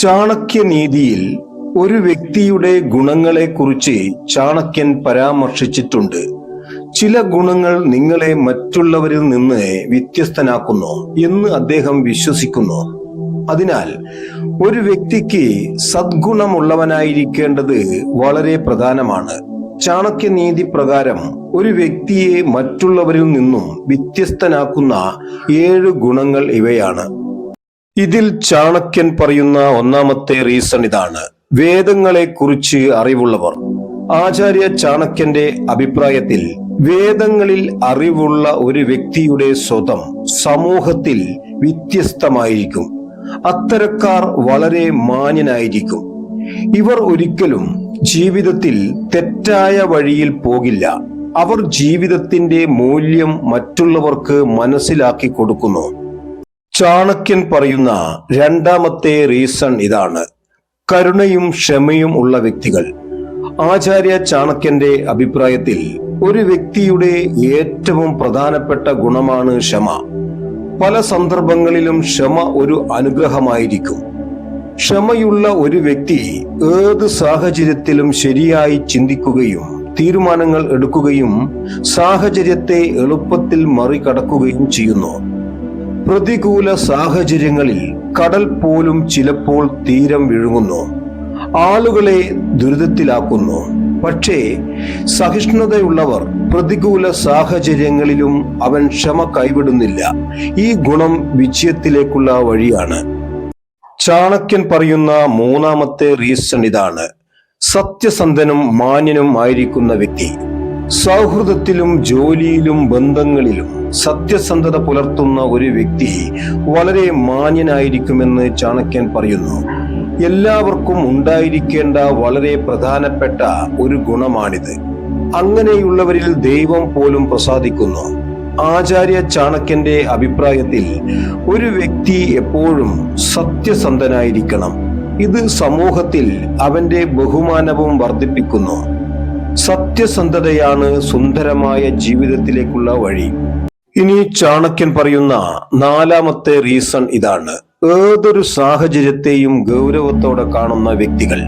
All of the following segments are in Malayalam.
ചാണക്യനീതിയിൽ ഒരു വ്യക്തിയുടെ ഗുണങ്ങളെക്കുറിച്ച് ചാണക്യൻ പരാമർശിച്ചിട്ടുണ്ട്. ചില ഗുണങ്ങൾ നിങ്ങളെ മറ്റുള്ളവരിൽ നിന്ന് വ്യത്യസ്തനാക്കുന്നു എന്ന് അദ്ദേഹം വിശ്വസിക്കുന്നു. അതിനാൽ ഒരു വ്യക്തിക്ക് സദ്ഗുണമുള്ളവനായിരിക്കേണ്ടത് വളരെ പ്രധാനമാണ്. ചാണക്യനീതി പ്രകാരം ഒരു വ്യക്തിയെ മറ്റുള്ളവരിൽ നിന്നും വ്യത്യസ്തനാക്കുന്ന ഏഴ് ഗുണങ്ങൾ ഇവയാണ്. ഇതിൽ ചാണക്യൻ പറയുന്ന ഒന്നാമത്തെ റീസൺ ഇതാണ്. വേദങ്ങളെ കുറിച്ച് അറിവുള്ളവർ ആചാര്യ ചാണക്യന്റെ അഭിപ്രായത്തിൽ വേദങ്ങളിൽ അറിവുള്ള ഒരു വ്യക്തിയുടെ സ്വതം സമൂഹത്തിൽ വ്യത്യസ്തമായിരിക്കും. അത്തരക്കാർ വളരെ മാന്യനായിരിക്കും. ഇവർ ഒരിക്കലും ജീവിതത്തിൽ തെറ്റായ വഴിയിൽ പോകില്ല. അവർ ജീവിതത്തിന്റെ മൂല്യം മറ്റുള്ളവർക്ക് മനസ്സിലാക്കി കൊടുക്കുന്നു. ചാണക്യൻ പറയുന്ന രണ്ടാമത്തെ റീസൺ ഇതാണ്. കരുണയും ക്ഷമയും ഉള്ള വ്യക്തികൾ. ആചാര്യ ചാണക്യന്റെ അഭിപ്രായത്തിൽ ഒരു വ്യക്തിയുടെ ഏറ്റവും പ്രധാനപ്പെട്ട ഗുണമാണ് ക്ഷമ. പല സന്ദർഭങ്ങളിലും ക്ഷമ ഒരു അനുഗ്രഹമായിരിക്കും. ക്ഷമയുള്ള ഒരു വ്യക്തി ഏത് സാഹചര്യത്തിലും ശരിയായി ചിന്തിക്കുകയും തീരുമാനങ്ങൾ എടുക്കുകയും സാഹചര്യത്തെ എളുപ്പത്തിൽ മറികടക്കുകയും ചെയ്യുന്നു. പ്രതികൂല സാഹചര്യങ്ങളിൽ കടൽ പോലും ചിലപ്പോൾ തീരം വിഴുങ്ങുന്നു. ആളുകളെ ദുരിതത്തിലാക്കുന്നു. പക്ഷേ സഹിഷ്ണുതയുള്ളവർ പ്രതികൂല സാഹചര്യങ്ങളിലും അവൻ ക്ഷമ കൈവിടുന്നില്ല. ഈ ഗുണം വിജയത്തിലേക്കുള്ള വഴിയാണ്. ചാണക്യൻ പറയുന്ന മൂന്നാമത്തെ റീസൺ ഇതാണ്. സത്യസന്ധനും മാന്യനും ആയിരിക്കുന്ന വ്യക്തി. സൗഹൃദത്തിലും ജോലിയിലും ബന്ധങ്ങളിലും സത്യസന്ധത പുലർത്തുന്ന ഒരു വ്യക്തി വളരെ മാന്യനായിരിക്കുമെന്ന് ചാണക്യൻ പറയുന്നു. എല്ലാവർക്കും ഉണ്ടായിരിക്കേണ്ട വളരെ പ്രധാനപ്പെട്ട ഒരു ഗുണമാണിത്. അങ്ങനെയുള്ളവരിൽ ദൈവം പോലും പ്രസാദിക്കുന്നു. ആചാര്യ ചാണക്യന്റെ അഭിപ്രായത്തിൽ ഒരു വ്യക്തി എപ്പോഴും സത്യസന്ധനായിരിക്കണം. ഇത് സമൂഹത്തിൽ അവന്റെ ബഹുമാനവും വർദ്ധിപ്പിക്കുന്നു. സത്യസന്ധതയാണ് സുന്ദരമായ ജീവിതത്തിലേക്കുള്ള വഴി. ഇനി ചാണക്യൻ പറയുന്ന നാലാമത്തെ റീസൺ ഇതാണ്. ഏതൊരു സാഹചര്യത്തെയും ഗൗരവത്തോടെ കാണുന്ന വ്യക്തികൾ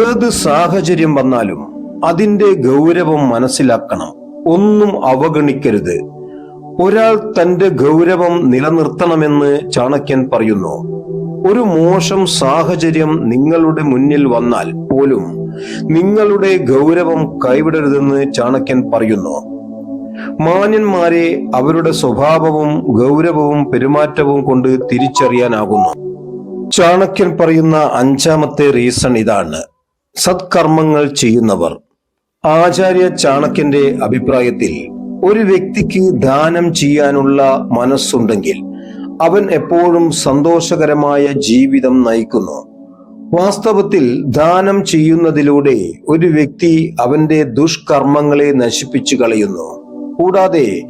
ഏത് സാഹചര്യം വന്നാലും അതിന്റെ ഗൗരവം മനസ്സിലാക്കണം. ഒന്നും അവഗണിക്കരുത്. ഒരാൾ തന്റെ ഗൗരവം നിലനിർത്തണമെന്ന് ചാണക്യൻ പറയുന്നു. ഒരു മോശം സാഹചര്യം നിങ്ങളുടെ മുന്നിൽ വന്നാൽ പോലും നിങ്ങളുടെ ഗൗരവം കൈവിടരുതെന്ന് ചാണക്യൻ പറയുന്നു. മാന്യന്മാരെ അവരുടെ സ്വഭാവവും ഗൗരവവും പെരുമാറ്റവും കൊണ്ട് തിരിച്ചറിയാനാകുന്നു. ചാണക്യൻ പറയുന്ന അഞ്ചാമത്തെ റീസൺ ഇതാണ്. സത്കർമ്മങ്ങൾ ചെയ്യുന്നവർ. ആചാര്യ ചാണക്യന്റെ അഭിപ്രായത്തിൽ ഒരു വ്യക്തിക്ക് ദാനം ചെയ്യാനുള്ള മനസ്സുണ്ടെങ്കിൽ അവൻ എപ്പോഴും സന്തോഷകരമായ ജീവിതം നയിക്കുന്നു. വാസ്തവത്തിൽ ദാനം ചെയ്യുന്നതിലൂടെ ഒരു വ്യക്തി അവന്റെ ദുഷ്കർമ്മങ്ങളെ നശിപ്പിച്ചു കളയുന്നു. കൂടാതെ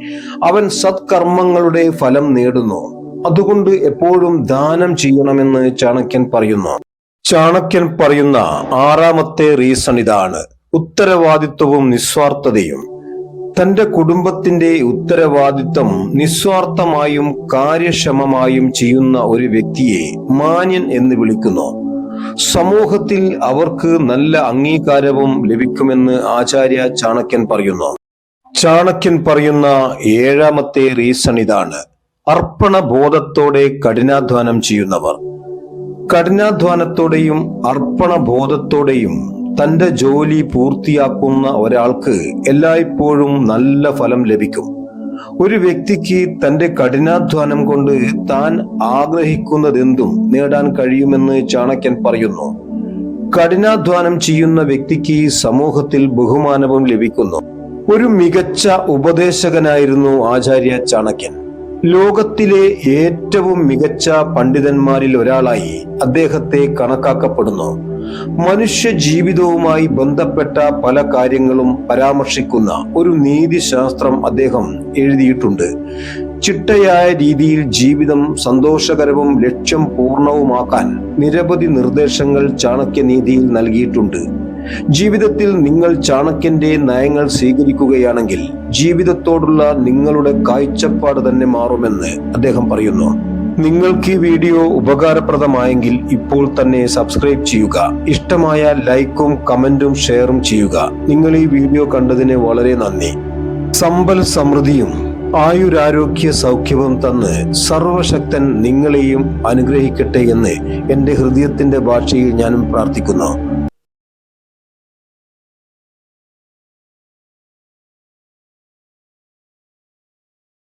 അവൻ സത്കർമ്മങ്ങളുടെ ഫലം നേടുന്നു. അതുകൊണ്ട് എപ്പോഴും ദാനം ചെയ്യണമെന്ന് ചാണക്യൻ പറയുന്നു. ചാണക്യൻ പറയുന്ന ആറാമത്തെ റീസൺ ഇതാണ്. ഉത്തരവാദിത്വവും നിസ്വാർത്ഥതയും. തന്റെ കുടുംബത്തിന്റെ ഉത്തരവാദിത്വം നിസ്വാർത്ഥമായും കാര്യക്ഷമമായും ചെയ്യുന്ന ഒരു വ്യക്തിയെ മാന്യൻ എന്ന് വിളിക്കുന്നു. സമൂഹത്തിൽ അവർക്ക് നല്ല അംഗീകാരവും ലഭിക്കുമെന്ന് ആചാര്യ ചാണക്യൻ പറയുന്നു. ചാണക്യൻ പറയുന്ന ഏഴാമത്തെ റീസൺ ഇതാണ്. അർപ്പണ ബോധത്തോടെ കഠിനാധ്വാനം ചെയ്യുന്നവർ. കഠിനാധ്വാനത്തോടെയും അർപ്പണ ബോധത്തോടെയും തന്റെ ജോലി പൂർത്തിയാക്കുന്ന ഒരാൾക്ക് എല്ലായ്പ്പോഴും നല്ല ഫലം ലഭിക്കും. ഒരു വ്യക്തിക്ക് തന്റെ കഠിനാധ്വാനം കൊണ്ട് താൻ ആഗ്രഹിക്കുന്നതെന്തും നേടാൻ കഴിയുമെന്ന് ചാണക്യൻ പറയുന്നു. കഠിനാധ്വാനം ചെയ്യുന്ന വ്യക്തിക്ക് സമൂഹത്തിൽ ബഹുമാനവും ലഭിക്കുന്നു. ഒരു മികച്ച ഉപദേശകനായിരുന്നു ആചാര്യ ചാണക്യൻ. ലോകത്തിലെ ഏറ്റവും മികച്ച പണ്ഡിതന്മാരിൽ ഒരാളായി അദ്ദേഹത്തെ കണക്കാക്കപ്പെടുന്നു. മനുഷ്യ ജീവിതവുമായി ബന്ധപ്പെട്ട പല കാര്യങ്ങളും പരാമർശിക്കുന്ന ഒരു നീതിശാസ്ത്രം അദ്ദേഹം എഴുതിയിട്ടുണ്ട്. ചിട്ടയായ രീതിയിൽ ജീവിതം സന്തോഷകരവും ലക്ഷ്യം പൂർണവുമാക്കാൻ നിരവധി നിർദ്ദേശങ്ങൾ ചാണക്യ നീതിയിൽ നൽകിയിട്ടുണ്ട്. ജീവിതത്തിൽ നിങ്ങൾ ചാണക്യന്റെ നയങ്ങൾ സ്വീകരിക്കുകയാണെങ്കിൽ ജീവിതത്തോടുള്ള നിങ്ങളുടെ കാഴ്ചപ്പാട് തന്നെ മാറുമെന്ന് അദ്ദേഹം പറയുന്നു. നിങ്ങൾക്ക് ഈ വീഡിയോ ഉപകാരപ്രദമായെങ്കിൽ ഇപ്പോൾ തന്നെ സബ്സ്ക്രൈബ് ചെയ്യുക. ഇഷ്ടമായ ലൈക്കും കമന്റും ഷെയറും ചെയ്യുക. നിങ്ങൾ ഈ വീഡിയോ കണ്ടതിന് വളരെ നന്ദി. സമ്പൽ സമൃദ്ധിയും ആയുരാരോഗ്യ സൗഖ്യവും തന്ന് സർവശക്തൻ നിങ്ങളെയും അനുഗ്രഹിക്കട്ടെ എന്ന് എന്റെ ഹൃദയത്തിന്റെ ഭാഷയിൽ ഞാനും പ്രാർത്ഥിക്കുന്നു.